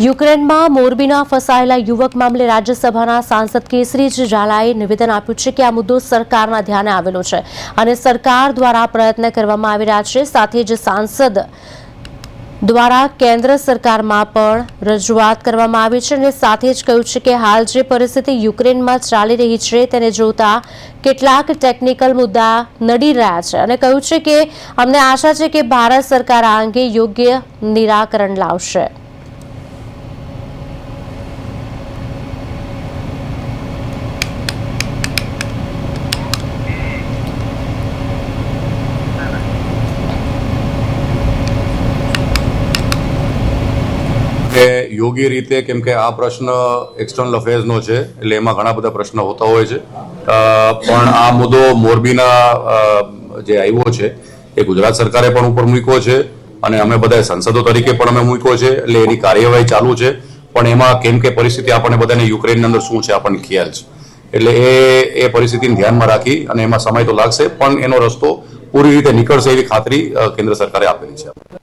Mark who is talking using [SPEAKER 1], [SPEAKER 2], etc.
[SPEAKER 1] યુક્રેનમાં મોરબીના ફસાયેલા યુવક મામલે રાજ્યસભાના સાંસદ કેસરી ઝાલાએ નિવેદન આપ્યું છે કે આ મુદ્દો સરકારના ધ્યાને આવેલો છે અને સરકાર દ્વારા પ્રયત્ન કરવામાં આવી રહ્યા છે. સાથે જ સાંસદ દ્વારા કેન્દ્ર સરકારમાં પણ રજૂઆત કરવામાં આવી છે અને સાથે જ કહ્યું છે કે હાલ જે પરિસ્થિતિ યુક્રેનમાં ચાલી રહી છે તેને જોતા કેટલાક ટેકનિકલ મુદ્દા નડી રહ્યા છે અને કહ્યું છે કે અમને આશા છે કે ભારત સરકાર આ અંગે યોગ્ય નિરાકરણ લાવશે.
[SPEAKER 2] કે યોગ્ય રીતે, કેમ કે આ પ્રશ્ન એક્સટર્નલ અફેર્સનો છે, એટલે એમાં ઘણા બધા પ્રશ્નો હોતા હોય છે. પણ આ મુદ્દો મોરબીના જે આવ્યો છે, એ ગુજરાત સરકારે પણ ઉપર મૂક્યો છે અને અમે બધા સંસદો તરીકે પણ અમે મૂક્યો છે, એટલે એની કાર્યવાહી ચાલુ છે. પણ એમાં કેમ કે પરિસ્થિતિ આપણને બધાને યુક્રેનની અંદર શું છે આપણને ખ્યાલ છે. એટલે એ એ પરિસ્થિતિને ધ્યાનમાં રાખી અને એમાં સમય તો લાગશે, પણ એનો રસ્તો પૂરી રીતે નીકળશે એવી ખાતરી કેન્દ્ર સરકારે આપેલી છે.